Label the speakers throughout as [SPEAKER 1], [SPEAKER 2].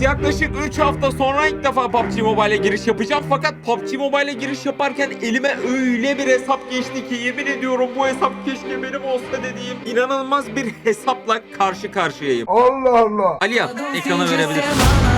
[SPEAKER 1] yaklaşık 3 hafta sonra ilk defa PUBG Mobile'e giriş yapacağım. Fakat PUBG Mobile'e giriş yaparken elime öyle bir hesap geçti ki yemin ediyorum bu hesap keşke benim olsa dediğim inanılmaz bir hesapla karşı karşıyayım.
[SPEAKER 2] Allah Allah.
[SPEAKER 1] Aliya ekrana verebilirsin.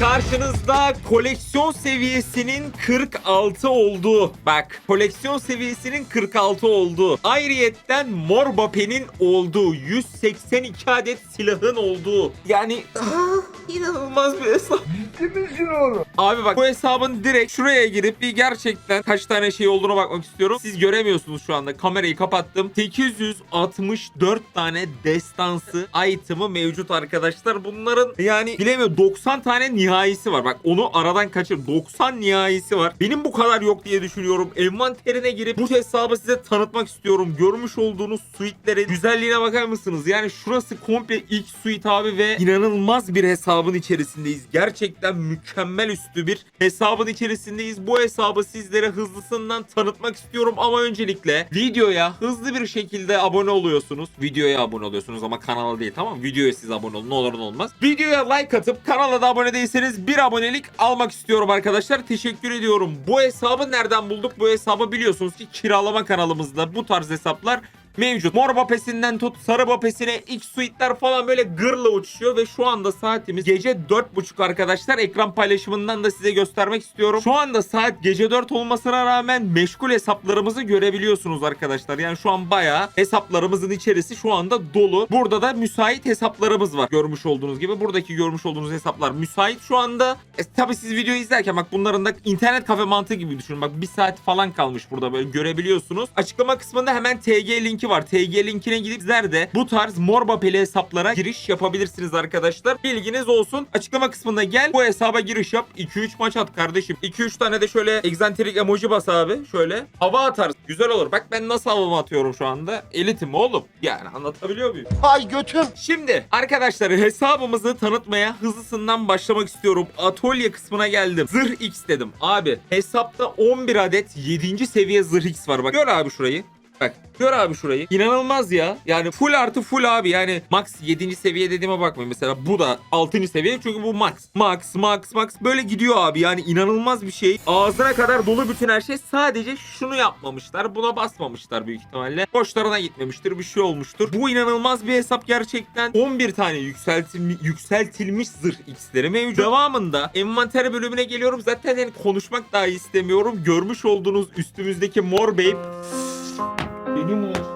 [SPEAKER 1] Karşınızda koleksiyon seviyesinin 46 olduğu. Bak koleksiyon seviyesinin 46 olduğu. Ayrıyetten Mor Bape'nin olduğu. 182 adet silahın olduğu. Yani ah, inanılmaz bir hesap.
[SPEAKER 2] Ciddi misin oğlum?
[SPEAKER 1] Abi bak bu hesabın direkt şuraya girip bir gerçekten kaç tane şey olduğuna bakmak istiyorum. Siz göremiyorsunuz şu anda. Kamerayı kapattım. 864 tane destansı item'ı mevcut arkadaşlar. Bunların yani bilemiyorum 90 tane nihayesi var. Bak onu aradan kaçır. 90 nihayesi var. Benim bu kadar yok diye düşünüyorum. Envanterine girip bu hesabı size tanıtmak istiyorum. Görmüş olduğunuz suitlerin güzelliğine bakar mısınız? Yani şurası komple ilk suite abi ve inanılmaz bir hesabın içerisindeyiz. Gerçekten mükemmel üstü bir hesabın içerisindeyiz. Bu hesabı sizlere hızlısından tanıtmak istiyorum ama öncelikle videoya hızlı bir şekilde abone oluyorsunuz. Videoya abone oluyorsunuz ama kanala değil tamam mı? Videoya siz abone olun ne olur ne olmaz. Videoya like atıp kanala da abone değilseniz bir abonelik almak istiyorum arkadaşlar. Teşekkür ediyorum. Bu hesabı nereden bulduk? Bu hesabı biliyorsunuz ki kiralama kanalımızda bu tarz hesaplar mevcut. Mor bapesinden tut sarı bapesine X suitler falan böyle gırla uçuşuyor ve şu anda saatimiz gece 4.30 arkadaşlar. Ekran paylaşımından da size göstermek istiyorum. Şu anda saat gece 4 olmasına rağmen meşgul hesaplarımızı görebiliyorsunuz arkadaşlar. Yani şu an bayağı hesaplarımızın içerisi şu anda dolu. Burada da müsait hesaplarımız var. Görmüş olduğunuz gibi buradaki görmüş olduğunuz hesaplar müsait şu anda. E, tabii siz videoyu izlerken bak bunların da internet kafe mantığı gibi düşünün. Bak bir saat falan kalmış burada böyle görebiliyorsunuz. Açıklama kısmında hemen TG linki var. TG linkine gidip sizler de bu tarz mor bapeli hesaplara giriş yapabilirsiniz arkadaşlar. Bilginiz olsun. Açıklama kısmında gel bu hesaba giriş yap. 2-3 maç at kardeşim. 2-3 tane de şöyle egzantrik emoji bas abi. Şöyle. Hava atarsın. Güzel olur. Bak ben nasıl havamı atıyorum şu anda. Elitim oğlum. Yani anlatabiliyor muyum?
[SPEAKER 2] Hay götüm.
[SPEAKER 1] Şimdi arkadaşlar hesabımızı tanıtmaya hızlısından başlamak istiyorum. Atölye kısmına geldim. Zırh X dedim. Abi hesapta 11 adet 7. seviye Zırh X var. Bak gör abi şurayı. Bak gör abi şurayı. İnanılmaz ya. Yani full artı full abi. Yani max 7. seviye dediğime bakmayın. Mesela bu da 6. seviye çünkü bu max. Max max max böyle gidiyor abi. Yani inanılmaz bir şey. Ağzına kadar dolu bütün her şey. Sadece şunu yapmamışlar. Buna basmamışlar büyük ihtimalle. Boşlarına gitmemiştir. Bir şey olmuştur. Bu inanılmaz bir hesap gerçekten. 11 tane yükseltilmiş, yükseltilmiş zırh X'leri mevcut. Devamında envanter bölümüne geliyorum. Zaten yani konuşmak dahi istemiyorum. Görmüş olduğunuz üstümüzdeki mor beyp benim olsun.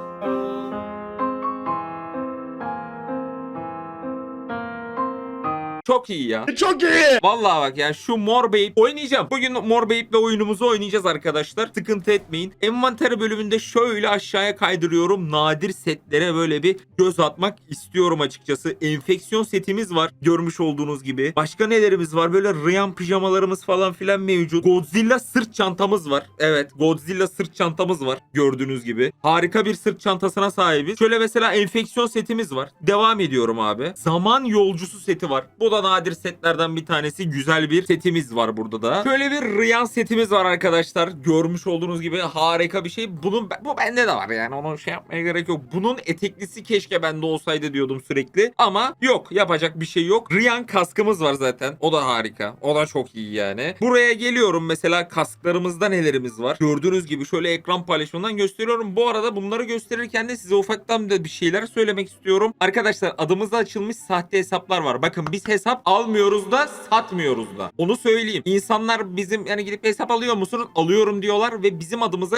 [SPEAKER 1] Çok iyi ya.
[SPEAKER 2] Çok iyi.
[SPEAKER 1] Vallahi bak ya şu Mor Beyip oynayacağım. Bugün Mor Beyip'le oyunumuzu oynayacağız arkadaşlar. Sıkıntı etmeyin. Envanter bölümünde şöyle aşağıya kaydırıyorum. Nadir setlere böyle bir göz atmak istiyorum açıkçası. Enfeksiyon setimiz var. Görmüş olduğunuz gibi. Başka nelerimiz var? Böyle Ryan pijamalarımız falan filan mevcut. Godzilla sırt çantamız var. Evet Godzilla sırt çantamız var. Gördüğünüz gibi. Harika bir sırt çantasına sahibiz. Şöyle mesela enfeksiyon setimiz var. Devam ediyorum abi. Zaman yolcusu seti var. Bu da nadir setlerden bir tanesi. Güzel bir setimiz var burada da. Şöyle bir Ryan setimiz var arkadaşlar. Görmüş olduğunuz gibi harika bir şey. Bunun bu bende de var yani. Onu şey yapmaya gerek yok. Bunun eteklisi keşke bende olsaydı diyordum sürekli. Ama yok. Yapacak bir şey yok. Ryan kaskımız var zaten. O da harika. O da çok iyi yani. Buraya geliyorum mesela kasklarımızda nelerimiz var. Gördüğünüz gibi şöyle ekran paylaşımından gösteriyorum. Bu arada bunları gösterirken de size ufaktan da bir şeyler söylemek istiyorum. Arkadaşlar adımıza açılmış sahte hesaplar var. Bakın biz hesap almıyoruz da satmıyoruz da. Onu söyleyeyim. İnsanlar bizim yani gidip hesap alıyor musunuz? Alıyorum diyorlar ve bizim adımıza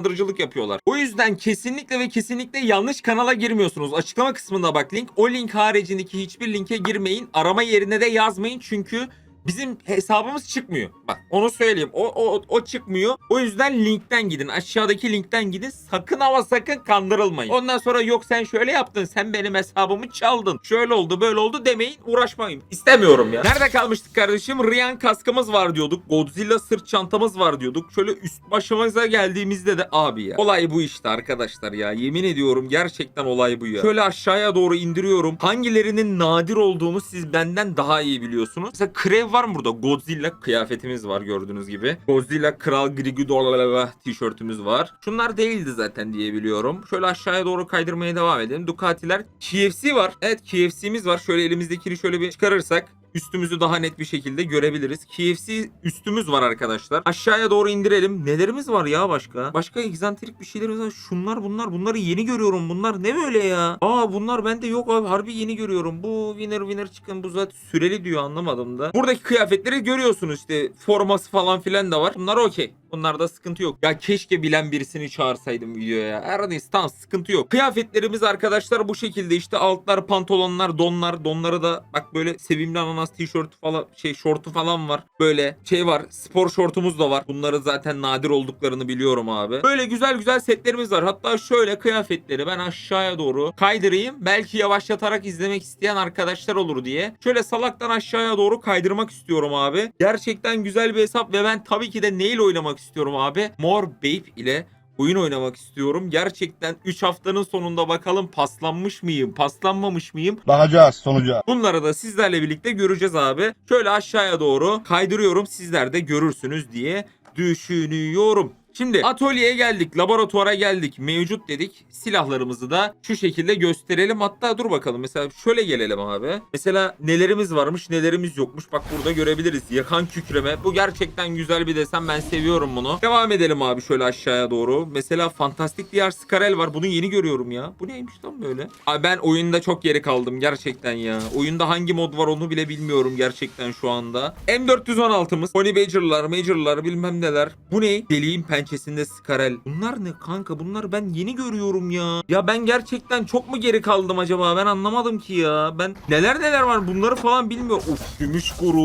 [SPEAKER 1] dolandırıcılık yapıyorlar. O yüzden kesinlikle ve kesinlikle yanlış kanala girmiyorsunuz. Açıklama kısmında bak link. O link haricindeki hiçbir linke girmeyin. Arama yerine de yazmayın çünkü bizim hesabımız çıkmıyor. Bak onu söyleyeyim. O, o, o çıkmıyor. O yüzden linkten gidin. Aşağıdaki linkten gidin. Sakın ama sakın kandırılmayın. Ondan sonra yok sen şöyle yaptın. Sen benim hesabımı çaldın. Şöyle oldu böyle oldu demeyin. Uğraşmayın. İstemiyorum ya. Nerede kalmıştık kardeşim? Ryan kaskımız var diyorduk. Godzilla sırt çantamız var diyorduk. Şöyle üst başımıza geldiğimizde de abi ya. Olay bu işte arkadaşlar ya. Yemin ediyorum gerçekten olay bu ya. Şöyle aşağıya doğru indiriyorum. Hangilerinin nadir olduğunu siz benden daha iyi biliyorsunuz. Mesela Krev mı burada? Godzilla kıyafetimiz var gördüğünüz gibi. Godzilla Kral Grigudorlava tişörtümüz var. Şunlar değildi zaten diye biliyorum. Şöyle aşağıya doğru kaydırmaya devam edelim. Ducati'ler. KFC var. Evet KFC'miz var. Şöyle elimizdekini şöyle bir çıkarırsak üstümüzü daha net bir şekilde görebiliriz. KFC üstümüz var arkadaşlar. Aşağıya doğru indirelim. Nelerimiz var ya başka? Başka egzantrik bir şeylerimiz var. Şunlar bunlar. Bunları yeni görüyorum. Bunlar ne böyle ya? Aa bunlar bende yok abi. Harbi yeni görüyorum. Bu winner winner çıkın. Bu zaten süreli diyor anlamadım da. Buradaki kıyafetleri görüyorsunuz işte. Forması falan filan da var. Bunlar okey. Bunlarda sıkıntı yok. Ya keşke bilen birisini çağırsaydım videoya. Her neyse tamam sıkıntı yok. Kıyafetlerimiz arkadaşlar bu şekilde işte altlar, pantolonlar, donlar. Donları da bak böyle sevimli ananas tişörtü falan şey şortu falan var. Böyle şey var. Spor şortumuz da var. Bunları zaten nadir olduklarını biliyorum abi. Böyle güzel güzel setlerimiz var. Hatta şöyle kıyafetleri ben aşağıya doğru kaydırayım. Belki yavaşlatarak izlemek isteyen arkadaşlar olur diye. Şöyle salaktan aşağıya doğru kaydırmak istiyorum abi. Gerçekten güzel bir hesap ve ben tabii ki de neyle oynamak istiyorum abi? Mor Babe ile oyun oynamak istiyorum. Gerçekten 3 haftanın sonunda bakalım paslanmış mıyım, paslanmamış mıyım?
[SPEAKER 2] Bakacağız sonuca.
[SPEAKER 1] Bunları da sizlerle birlikte göreceğiz abi. Şöyle aşağıya doğru kaydırıyorum. Sizler de görürsünüz diye düşünüyorum. Şimdi atölyeye geldik, laboratuvara geldik, mevcut dedik. Silahlarımızı da şu şekilde gösterelim. Hatta dur bakalım mesela şöyle gelelim abi. Mesela nelerimiz varmış, nelerimiz yokmuş. Bak burada görebiliriz. Yakan kükreme. Bu gerçekten güzel bir desen. Ben seviyorum bunu. Devam edelim abi şöyle aşağıya doğru. Mesela Fantastik Diyar Skarel var. Bunu yeni görüyorum ya. Bu neymiş lan böyle? Abi ben oyunda çok geri kaldım gerçekten ya. Oyunda hangi mod var onu bile bilmiyorum gerçekten şu anda. M416'mız. Pony Major'lar, Major'lar bilmem neler. Bu ne? Deliğin pençesinde Skarel. Bunlar ne kanka? Bunlar ben yeni görüyorum ya. Ya ben gerçekten çok mu geri kaldım acaba? Ben anlamadım ki ya. Ben neler neler var bunları falan bilmiyorum. Of gümüş kuru.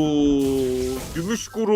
[SPEAKER 1] Gümüş kuru.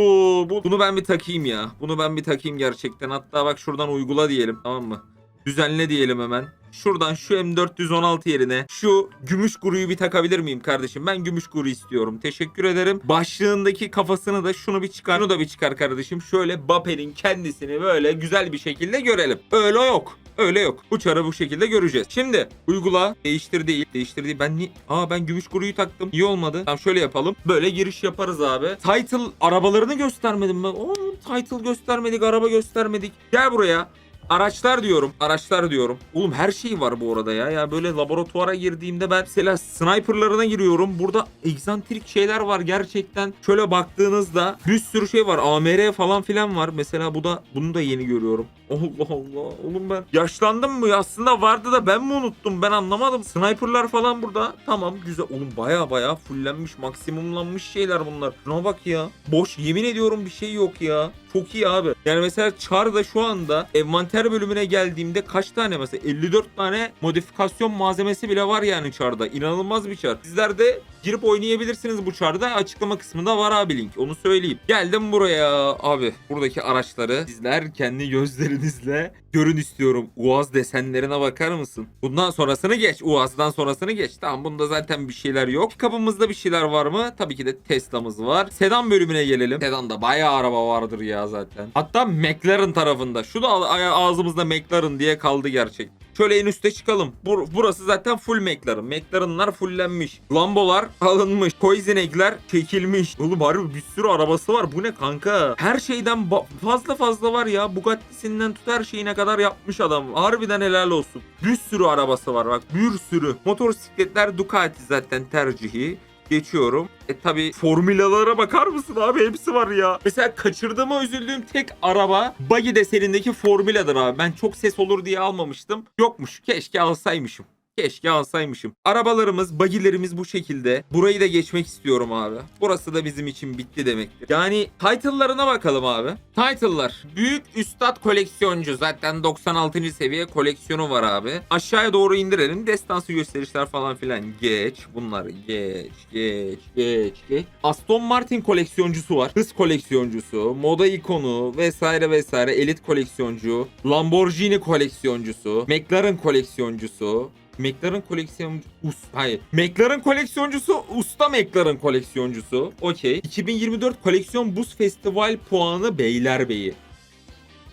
[SPEAKER 1] Bu, bunu ben bir takayım ya. Bunu ben bir takayım gerçekten. Hatta bak şuradan uygula diyelim tamam mı? Düzenle diyelim hemen. Şuradan şu M416 yerine şu gümüş guruyu bir takabilir miyim kardeşim? Ben gümüş guru istiyorum. Teşekkür ederim. Başlığındaki kafasını da şunu bir çıkar. Şunu da bir çıkar kardeşim. Şöyle Bape'nin kendisini böyle güzel bir şekilde görelim. Öyle yok. Öyle yok. Bu çarı bu şekilde göreceğiz. Şimdi uygula. Değiştir değil. Değiştir değil. Ben ni Aa ben gümüş guruyu taktım. İyi olmadı. Tamam şöyle yapalım. Böyle giriş yaparız abi. Title arabalarını göstermedim ben. Oo, title göstermedik. Araba göstermedik. Gel buraya. Araçlar diyorum. Araçlar diyorum. Oğlum her şey var bu arada ya. Ya böyle laboratuvara girdiğimde ben mesela sniperlarına giriyorum. Burada egzantrik şeyler var gerçekten. Şöyle baktığınızda bir sürü şey var. AMR falan filan var. Mesela bu da bunu da yeni görüyorum. Allah Allah. Oğlum ben yaşlandım mı? Aslında vardı da ben mi unuttum? Ben anlamadım. Sniperlar falan burada. Tamam güzel. Oğlum baya baya fullenmiş, maksimumlanmış şeyler bunlar. Şuna bak ya. Boş yemin ediyorum bir şey yok ya. Çok iyi abi. Yani mesela Char'da şu anda envanter bölümüne geldiğimde kaç tane mesela 54 tane modifikasyon malzemesi bile var yani Char'da. İnanılmaz bir Char. Sizler de girip oynayabilirsiniz bu Char'da. Açıklama kısmında var abi link. Onu söyleyeyim. Geldim buraya abi. Buradaki araçları sizler kendi gözlerinizle görün istiyorum. Uaz desenlerine bakar mısın? Bundan sonrasını geç. Uaz'dan sonrasını geç. Tamam bunda zaten bir şeyler yok. Kapımızda bir şeyler var mı? Tabii ki de Tesla'mız var. Sedan bölümüne gelelim. Sedan'da bayağı araba vardır ya zaten. Hatta McLaren tarafında. Şu da ağzımızda McLaren diye kaldı gerçek. Şöyle en üste çıkalım. Bur- burası zaten full McLaren. McLaren'lar fullenmiş. Lambolar alınmış. Koizenekler çekilmiş. Oğlum harbi bir sürü arabası var. Bu ne kanka? Her şeyden fazla fazla var ya. Bugatti'sinden tut her şeyine kadar yapmış adam. Harbiden helal olsun. Bir sürü arabası var bak. Bir sürü. Motosikletler Ducati zaten tercihi. Geçiyorum. E tabi formülalara bakar mısın abi hepsi var ya. Mesela kaçırdığıma üzüldüğüm tek araba buggy desenindeki formüladır abi. Ben çok ses olur diye almamıştım. Yokmuş. Keşke alsaymışım. Keşke alsaymışım. Arabalarımız, bagilerimiz bu şekilde. Burayı da geçmek istiyorum abi. Burası da bizim için bitti demektir. Yani title'larına bakalım abi. Title'lar. Büyük Üstad koleksiyoncu. Zaten 96. seviye koleksiyonu var abi. Aşağıya doğru indirelim. Destansı gösterişler falan filan. Geç. Bunları geç, geç, geç, geç. Aston Martin koleksiyoncusu var. Hız koleksiyoncusu. Moda ikonu vesaire vesaire. Elit koleksiyoncu. Lamborghini koleksiyoncusu. McLaren koleksiyoncusu. McLaren koleksiyoncu... Us, hayır. McLaren koleksiyoncusu, usta McLaren koleksiyoncusu. Okey. 2024 koleksiyon buz festival puanı Beylerbeyi.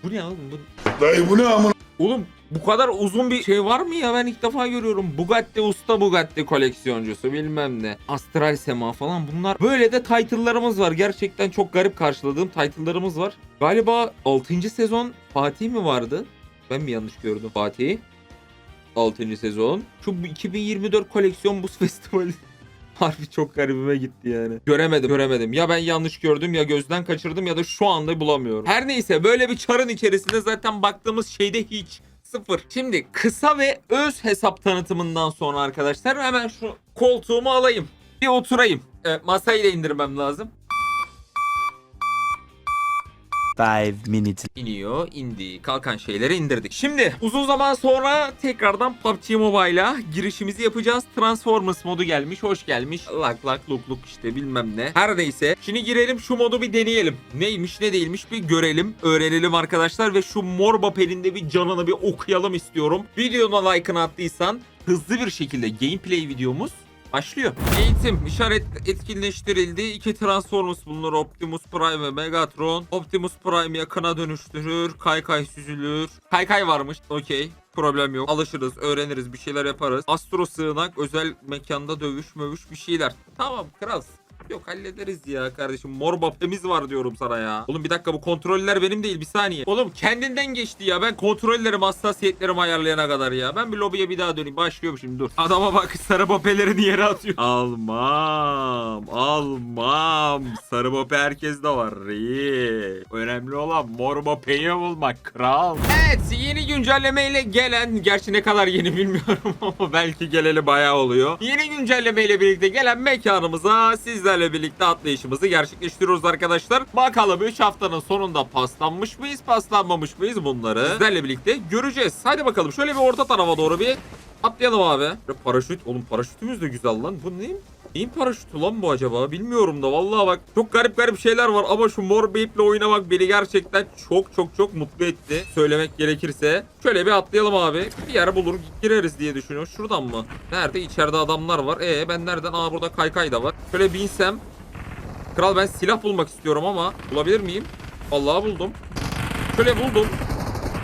[SPEAKER 1] Bu ne oğlum? Bu...
[SPEAKER 2] Dayı bu ne amına?
[SPEAKER 1] Oğlum Bu kadar uzun bir şey var mı ya ben ilk defa görüyorum. Bugatti usta Bugatti koleksiyoncusu bilmem ne. Astral Sema falan bunlar. Böyle de title'larımız var. Gerçekten çok garip karşıladığım title'larımız var. Galiba 6. sezon Fatih mi vardı? Ben mi yanlış gördüm Fatih? 6. sezon. Şu bu 2024 koleksiyon buz festivali. Harbi çok garibime gitti yani. Göremedim göremedim. Ya ben yanlış gördüm ya gözden kaçırdım ya da şu anda bulamıyorum. Her neyse böyle bir çarın içerisinde zaten baktığımız şeyde hiç sıfır. Şimdi kısa ve öz hesap tanıtımından sonra arkadaşlar hemen şu koltuğumu alayım. Bir oturayım. Evet, masayı da indirmem lazım.
[SPEAKER 3] Five minutes
[SPEAKER 1] İniyor, indi. Kalkan şeyleri indirdik. Şimdi uzun zaman sonra tekrardan PUBG Mobile'a girişimizi yapacağız. Transformers modu gelmiş, hoş gelmiş. Lak lak luk luk işte bilmem ne. Her neyse. Şimdi girelim şu modu bir deneyelim. Neymiş ne değilmiş bir görelim, öğrenelim arkadaşlar. Ve şu mor papelinde bir canını bir okuyalım istiyorum. Videona like'ını attıysan hızlı bir şekilde gameplay videomuz Başlıyor. Eğitim işaret etkinleştirildi. İki Transformers bulunur. Optimus Prime ve Megatron. Optimus Prime yakına dönüştürür. Kaykay süzülür. Kaykay varmış. Okey. Problem yok. Alışırız, öğreniriz, bir şeyler yaparız. Astro sığınak, özel mekanda dövüş mövüş bir şeyler. Tamam kral. Yok hallederiz ya kardeşim. Mor bapemiz var diyorum sana ya. Oğlum bir dakika bu kontroller benim değil bir saniye. Oğlum kendinden geçti ya. Ben kontrollerimi hassasiyetlerimi ayarlayana kadar ya. Ben bir lobiye bir daha döneyim. Başlıyorum şimdi dur. Adama bak sarı bapelerini yere atıyor. Almam. Almam. Sarı bape herkes de var. İyi. Önemli olan mor bapeyi bulmak kral. Evet yeni güncellemeyle gelen gerçi ne kadar yeni bilmiyorum ama belki geleli bayağı oluyor. Yeni güncellemeyle birlikte gelen mekanımıza sizlerle birlikte atlayışımızı gerçekleştiriyoruz arkadaşlar. Bakalım 3 haftanın sonunda paslanmış mıyız paslanmamış mıyız bunları sizlerle birlikte göreceğiz. Hadi bakalım şöyle bir orta tarafa doğru bir atlayalım abi. Paraşüt oğlum paraşütümüz de güzel lan. Bu neyim? Neyin paraşütü lan bu acaba? Bilmiyorum da vallahi bak çok garip garip şeyler var ama şu mor beyiple oynamak beni gerçekten çok çok çok mutlu etti. Söylemek gerekirse. Şöyle bir atlayalım abi. Bir yer bulur gireriz diye düşünüyorum. Şuradan mı? Nerede? İçeride adamlar var. E ben nereden? Aa burada kaykay da var. Şöyle binsem. Kral ben silah bulmak istiyorum ama bulabilir miyim? Vallahi buldum. Şöyle buldum.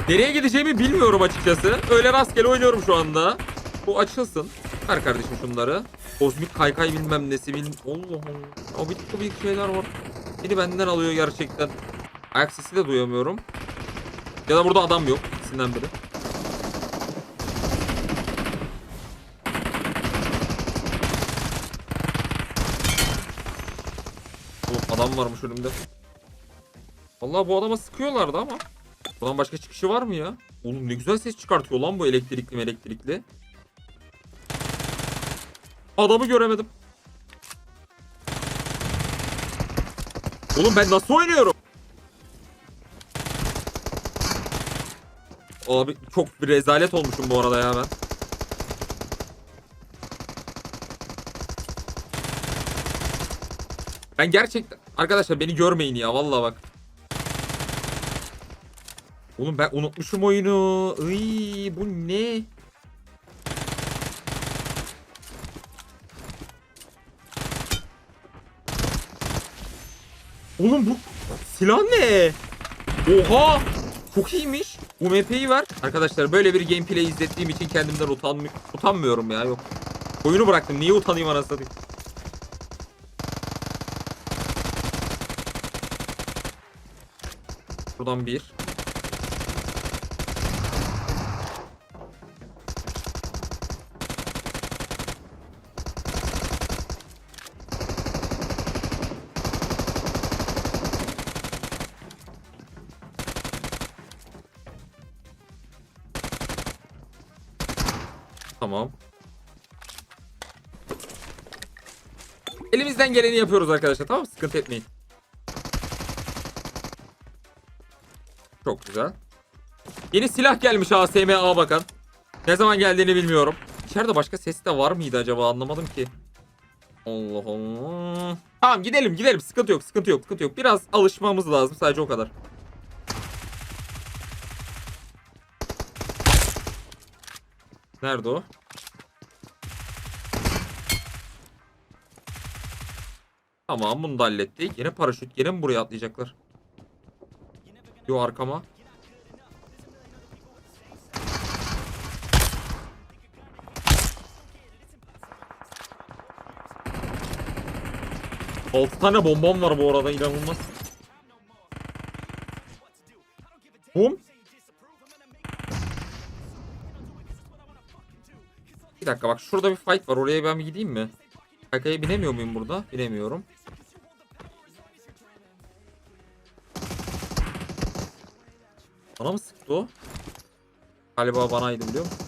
[SPEAKER 1] Nereye gideceğimi bilmiyorum açıkçası. Öyle rastgele oynuyorum şu anda. Bu açılsın. Ver kardeşim şunları. Kozmik kaykay bilmem nesi bilmem. Allah Allah. Abidik abidik şeyler var. Beni benden alıyor gerçekten. Ayak sesi de duyamıyorum. Ya da burada adam yok. İkisinden biri. Oğlum adam varmış önümde. Vallahi bu adama sıkıyorlardı ama. Buradan başka çıkışı var mı ya? Oğlum ne güzel ses çıkartıyor lan bu elektrikli elektrikli. Adamı göremedim. Oğlum ben nasıl oynuyorum? Abi çok bir rezalet olmuşum bu arada ya ben. Ben gerçekten arkadaşlar beni görmeyin ya vallahi bak. Oğlum ben unutmuşum oyunu. Iy, bu ne? Oğlum bu silah ne? Oha! Çok iyiymiş. UMP'yi ver. Arkadaşlar böyle bir gameplay izlettiğim için kendimden utanmı utanmıyorum ya yok. Oyunu bıraktım. Niye utanayım anasını satayım? Buradan bir. Elimizden geleni yapıyoruz arkadaşlar. Tamam sıkıntı etmeyin. Çok güzel. Yeni silah gelmiş ASMA bakan. Ne zaman geldiğini bilmiyorum. İçeride başka ses de var mıydı acaba anlamadım ki. Allah Allah. Tamam gidelim gidelim sıkıntı yok sıkıntı yok sıkıntı yok. Biraz alışmamız lazım sadece o kadar. Nerede o? Tamam bunu da hallettik. Yine paraşüt. Yine mi buraya atlayacaklar? Yo arkama. Altı tane bombam var bu arada inanılmaz. Bum. Bir dakika bak şurada bir fight var oraya ben bir gideyim mi? Kaykaya binemiyor muyum burada? Binemiyorum. O? Galiba banaydı biliyor musun?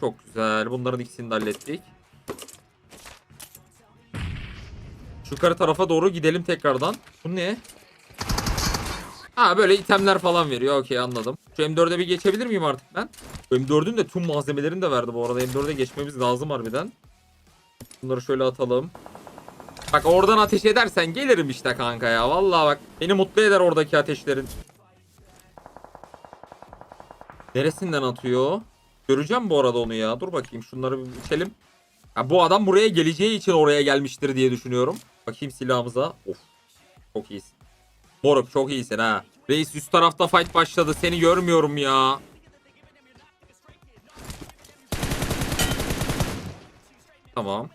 [SPEAKER 1] Çok güzel. Bunların ikisini de hallettik. Şu yukarı tarafa doğru gidelim tekrardan. Bu ne? Ha böyle itemler falan veriyor. Okey anladım. Şu M4'e bir geçebilir miyim artık ben? Şu M4'ün de tüm malzemelerini de verdi bu arada. M4'e geçmemiz lazım harbiden. Bunları şöyle atalım. Bak oradan ateş edersen gelirim işte kanka ya. Vallahi bak beni mutlu eder oradaki ateşlerin. Neresinden atıyor? Göreceğim bu arada onu ya. Dur bakayım şunları bir içelim. Ha, bu adam buraya geleceği için oraya gelmiştir diye düşünüyorum. Bakayım silahımıza. Of. Çok iyisin. Moruk çok iyisin ha. Reis üst tarafta fight başladı. Seni görmüyorum ya. Tamam.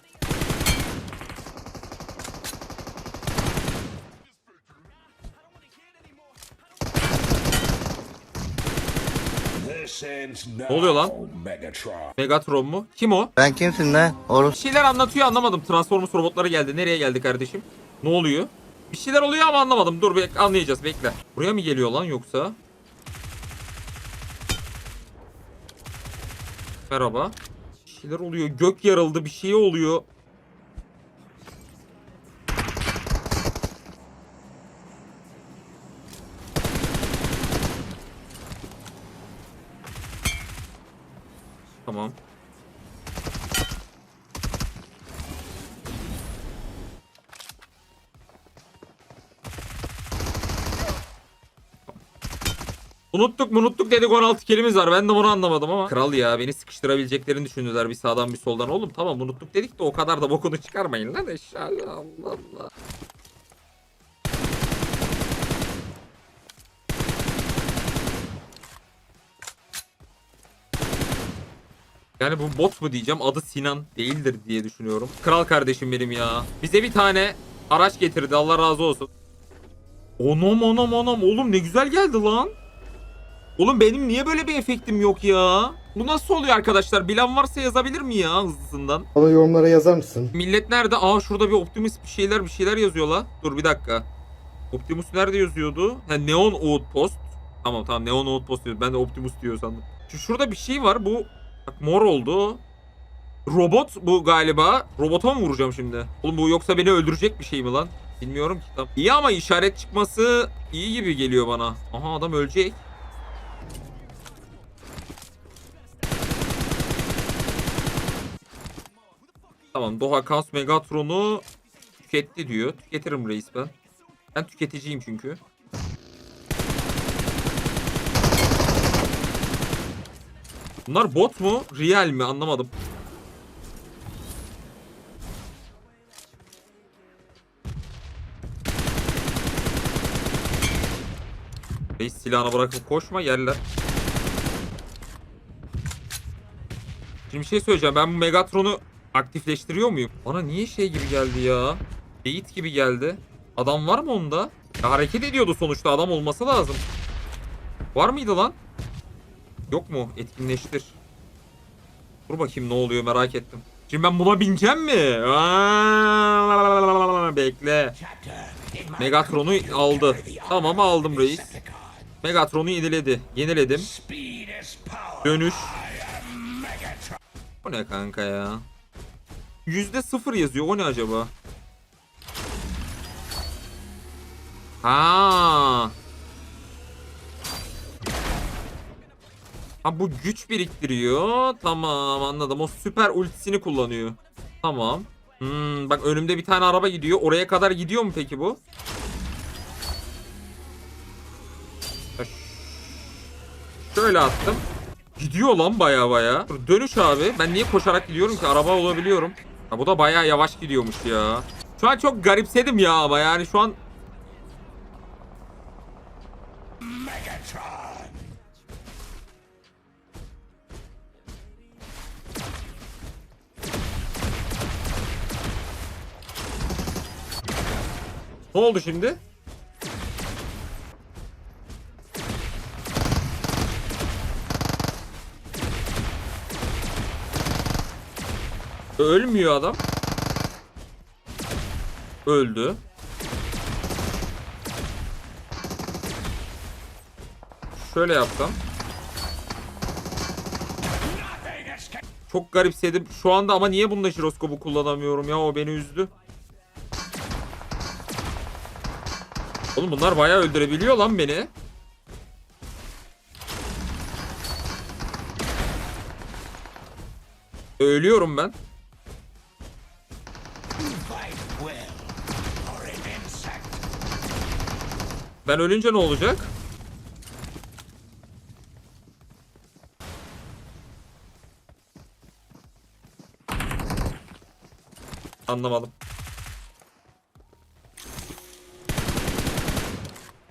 [SPEAKER 4] Ne
[SPEAKER 1] oluyor lan?
[SPEAKER 4] Megatron.
[SPEAKER 1] Megatron mu? Kim o?
[SPEAKER 3] Ben kimsin lan? Oğlum
[SPEAKER 1] Bir şeyler anlatıyor anlamadım. Transformers robotları geldi. Nereye geldi kardeşim? Ne oluyor? Bir şeyler oluyor ama anlamadım. Dur bek anlayacağız bekle. Buraya mı geliyor lan yoksa? Merhaba. Bir şeyler oluyor. Gök yarıldı. Bir şey oluyor. Tamam. Unuttuk unuttuk dedik 16 kelimiz var. Ben de bunu anlamadım ama. Kral ya beni sıkıştırabileceklerini düşündüler bir sağdan bir soldan. Oğlum tamam unuttuk dedik de o kadar da bokunu çıkarmayın lan eşşali Allah Allah. Yani bu bot mu diyeceğim adı Sinan değildir diye düşünüyorum. Kral kardeşim benim ya. Bize bir tane araç getirdi Allah razı olsun. Onam onam onam oğlum ne güzel geldi lan. Oğlum benim niye böyle bir efektim yok ya? Bu nasıl oluyor arkadaşlar? Bilen varsa yazabilir mi ya hızlısından?
[SPEAKER 5] Bana yorumlara yazar mısın?
[SPEAKER 1] Millet nerede? Aa şurada bir Optimus bir şeyler bir şeyler yazıyor la. Dur bir dakika. Optimus nerede yazıyordu? Ha Neon Outpost. Tamam tamam Neon Outpost diyor. Ben de Optimus diyor sandım. Şu şurada bir şey var. Bu bak mor oldu. Robot bu galiba. Robota mı vuracağım şimdi? Oğlum bu yoksa beni öldürecek bir şey mi lan? Bilmiyorum ki tam. İyi ama işaret çıkması iyi gibi geliyor bana. Aha adam ölecek. Tamam Doha Kaos Megatron'u tüketti diyor. Tüketirim reis ben. Ben tüketiciyim çünkü. Bunlar bot mu? Real mi? Anlamadım. Reis silahını bırakıp koşma yerler. Şimdi bir şey söyleyeceğim. Ben bu Megatron'u aktifleştiriyor muyum? Bana niye şey gibi geldi ya? Beyit gibi geldi. Adam var mı onda? Ya hareket ediyordu sonuçta. Adam olması lazım. Var mıydı lan? Yok mu? Etkinleştir. Dur bakayım ne oluyor merak ettim. Şimdi ben buna bineceğim mi? Aa, bekle. Megatron'u aldı. Tamam aldım reis. Megatron'u yeniledi. Yeniledim. Dönüş. Bu ne kanka ya? Yüzde sıfır yazıyor. O ne acaba? Ha. Ha bu güç biriktiriyor. Tamam anladım. O süper ultisini kullanıyor. Tamam. Hmm, bak önümde bir tane araba gidiyor. Oraya kadar gidiyor mu peki bu? Şöyle attım. Gidiyor lan baya baya. Dönüş abi. Ben niye koşarak gidiyorum ki? Araba olabiliyorum. Ha, bu da baya yavaş gidiyormuş ya. Şu an çok garipsedim ya ama yani şu an Ne oldu şimdi? Ölmüyor adam. Öldü. Şöyle yapsam. Çok garipsedim. Şu anda ama niye bunda jiroskopu kullanamıyorum ya? O beni üzdü. Oğlum bunlar bayağı öldürebiliyor lan beni. Ölüyorum ben. Ben ölünce ne olacak? Anlamadım.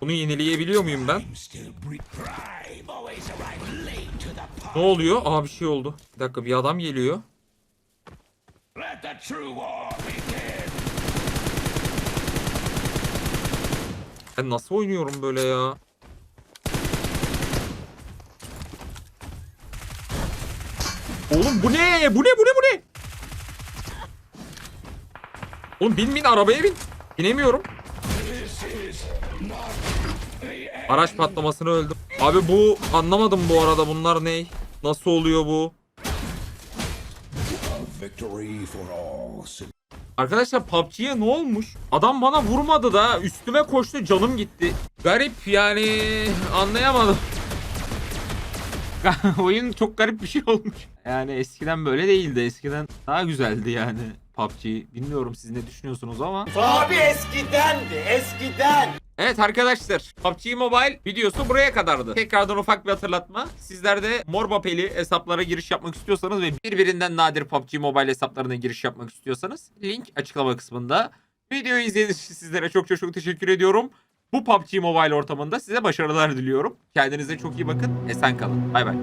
[SPEAKER 1] Bunu yenileyebiliyor muyum ben? Ne oluyor? Aa bir şey oldu. Bir dakika bir adam geliyor. Ben nasıl oynuyorum böyle ya? Oğlum bu ne? Bu ne? Bu ne? Bu ne? Oğlum bin bin arabaya bin. Binemiyorum. Araç patlamasını öldüm. Abi bu anlamadım bu arada bunlar ne? Nasıl oluyor bu?
[SPEAKER 4] Victory for all.
[SPEAKER 1] Arkadaşlar PUBG'ye ne olmuş? Adam bana vurmadı da üstüme koştu canım gitti. Garip yani anlayamadım. Oyun çok garip bir şey olmuş. Yani eskiden böyle değildi. Eskiden daha güzeldi yani PUBG. Bilmiyorum siz ne düşünüyorsunuz ama.
[SPEAKER 5] Abi eskidendi eskiden.
[SPEAKER 1] Evet arkadaşlar PUBG Mobile videosu buraya kadardı. Tekrardan ufak bir hatırlatma. Sizler de Morbapeli hesaplara giriş yapmak istiyorsanız ve birbirinden nadir PUBG Mobile hesaplarına giriş yapmak istiyorsanız link açıklama kısmında. Videoyu izlediğiniz için sizlere çok çok çok teşekkür ediyorum. Bu PUBG Mobile ortamında size başarılar diliyorum. Kendinize çok iyi bakın. Esen kalın. Bay bay.